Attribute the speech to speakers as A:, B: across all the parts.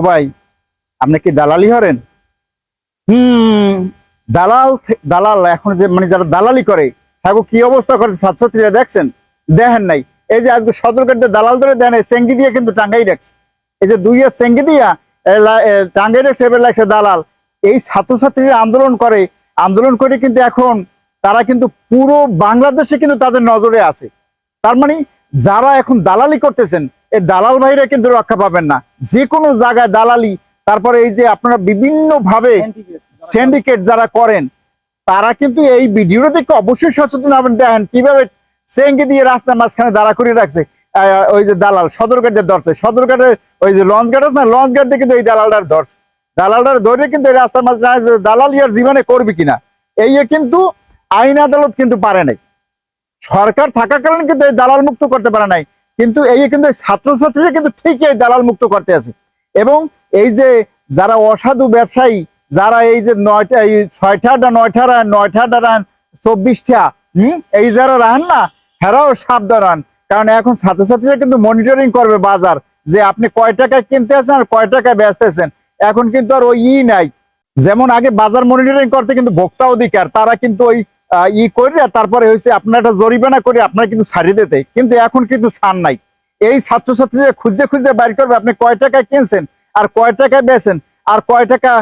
A: ও ভাই, আপনি কি দালালি হরেন হুম, দালাল দালাল, এখন যে মানে যারা দালালি করে হ্যাঁ কি অবস্থা করেছে ছাত্রছাত্রীরা দেখছেন? দেখেন নাই। এই যে আজকে সদরঘাটে দালাল ধরে দেন সেঙ্গি দিয়ে কিন্তু টাঙ্গাই রাখছে। এই যে দুই সেঙ্গি দিয়া টাঙ্গাই রে সেবে লাগছে দালাল। এই ছাত্রছাত্রীরা আন্দোলন করে আন্দোলন করে কিন্তু এখন তারা কিন্তু পুরো বাংলাদেশে কিন্তু তাদের নজরে আছে। তার মানে যারা এখন দালালি করতেছেন এই দালাল ভাইরা কিন্তু রক্ষা পাবেন না। যে কোনো জায়গায় দালালি, তারপরে এই যে আপনারা বিভিন্ন ভাবে সিন্ডিকেট যারা করেন, তারা কিন্তু এই ভিডিওটা দেখে অবশ্যই সচেতন হবেন। দেখেন কীভাবে চেঙ্গি দিয়ে রাস্তার মাঝখানে দাঁড়া করে রাখছে ওই যে দালাল সদরঘাটে ধরছে। সদরঘাটের ওই যে লঞ্চ ঘাট আছে না লঞ্চ ঘাট দিয়ে কিন্তু এই দালালটার ধরছে। দালালটার ধরে কিন্তু এই রাস্তার মাঝে দাঁড়ায় দালাল ইয়ার জীবনে করবে কিনা, এই কিন্তু আইন আদালত কিন্তু পারে নাই। সরকার থাকাকালীন কিন্তু এই দালাল মুক্ত করতে পারে নাই। কিন্তু এই কিন্তু ছাত্রছাত্রীরা কিন্তু ঠিকই দালাল মুক্ত করতে আছে। এবং এই যে যারা অসাধু ব্যবসায়ী, যারা এই যে নয়টা, এই ছয়টা নয়টা রান নয়টা রান, চব্বিশটা, হম? এই যারা রান না, হেরাও সাবধান রান। কারণ এখন ছাত্রছাত্রীরা কিন্তু মনিটরিং করবে বাজার, যে আপনি কয় টাকায় কিনতে আছেন আর কয় টাকায় বেচতেছেন এখন কিন্তু আর ওই ই নাই। যেমন আগে বাজার মনিটরিং করতে কিন্তু ভোক্তা অধিকার, তারা কিন্তু ওই ই করে তারপরে হয়েছে আপনার একটা জরিমানা করে আপনার কিন্তু ছাড়িয়ে দিতে। কিন্তু এখন কিন্তু ছাড় নাই। এই ছাত্রছাত্রীরা খুঁজে খুঁজে বাইর করবে, আপনি কয় টাকায় কিনছেন আর কয় টাকায় বেচেন আর কয় টাকা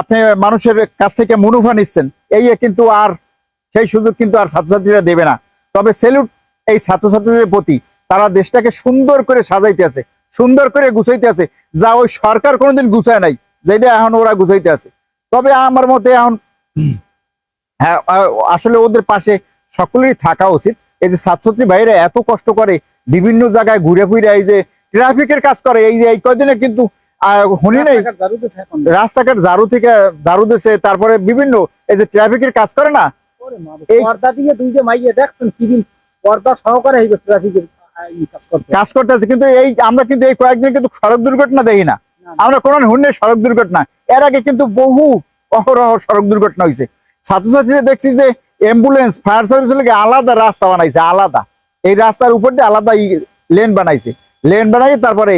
A: আপনি মানুষের কাছ থেকে মুনাফা নিচ্ছেন, এই কিন্তু আর, সেই সুযোগ কিন্তু আর ছাত্রছাত্রীরা দেবে না। তবে সেলুট এই ছাত্রছাত্রীদের প্রতি। তারা দেশটাকে সুন্দর করে সাজাইতে আছে, সুন্দর করে গুছাইতে আছে, যা ওই সরকার কোনোদিন গুছায় নাই, যেটা এখন ওরা গুছাইতে আছে। তবে আমার মতে এখন হ্যাঁ আসলে ওদের পাশে সকলেরই থাকা উচিত। এই যে ছাত্রছাত্রী ভাইরা এত কষ্ট করে বিভিন্ন জায়গায় ঘুরে ফিরে এই যে ট্রাফিকের কাজ করে এই যে এই কয়দিনে কিন্তু রাস্তাঘাট থেকে ঝাড়ু দিছে তারপরে বিভিন্ন এই যে ট্রাফিকের কাজ করে না?
B: পর্দা দিয়ে দুই যে মাইয়ে দেখছেন কি দিন পর্দা সহকারে হইবে ট্রাফিকের কাজ করতে
A: কাজ করতেছে কিন্তু এই আমরা কিন্তু এই কয়েকদিন কিন্তু সড়ক দুর্ঘটনা দেখি না। আমরা কোনো হুন্নে সড়ক দুর্ঘটনা। এর আগে কিন্তু বহু অহরহ সড়ক দুর্ঘটনা হয়েছে ছাত্রছাত্রীরা দেখছি যে অ্যাম্বুলেন্স ফায়ার সার্ভিস লাগে আলাদা রাস্তা বানাইছে, আলাদা। এই রাস্তার উপর দিয়ে আলাদা লেন বানাইছে। লেন বানাই তারপরে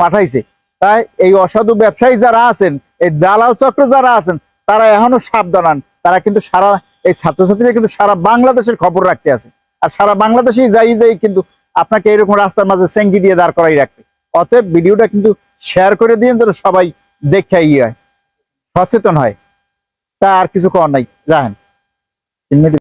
A: পাঠাইছে। তাই এই অসাধু ব্যবসায়ী যারা আছেন, এই দালাল চক্র যারা আছেন, তারা এখনও সাবধান। তারা কিন্তু সারা, এই ছাত্রছাত্রীরা কিন্তু সারা বাংলাদেশের খবর রাখতে আছে। আর সারা বাংলাদেশেই যাই যাই কিন্তু আপনাকে এরকম রাস্তার মাঝে সেঙ্গি দিয়ে দাঁড় করাই রাখবে। অতএব ভিডিওটা কিন্তু শেয়ার করে দিয়ে যেন সবাই দেখে ইয়ে হয়, সচেতন হয়। তা আর কিছু করার নাই রাখেন।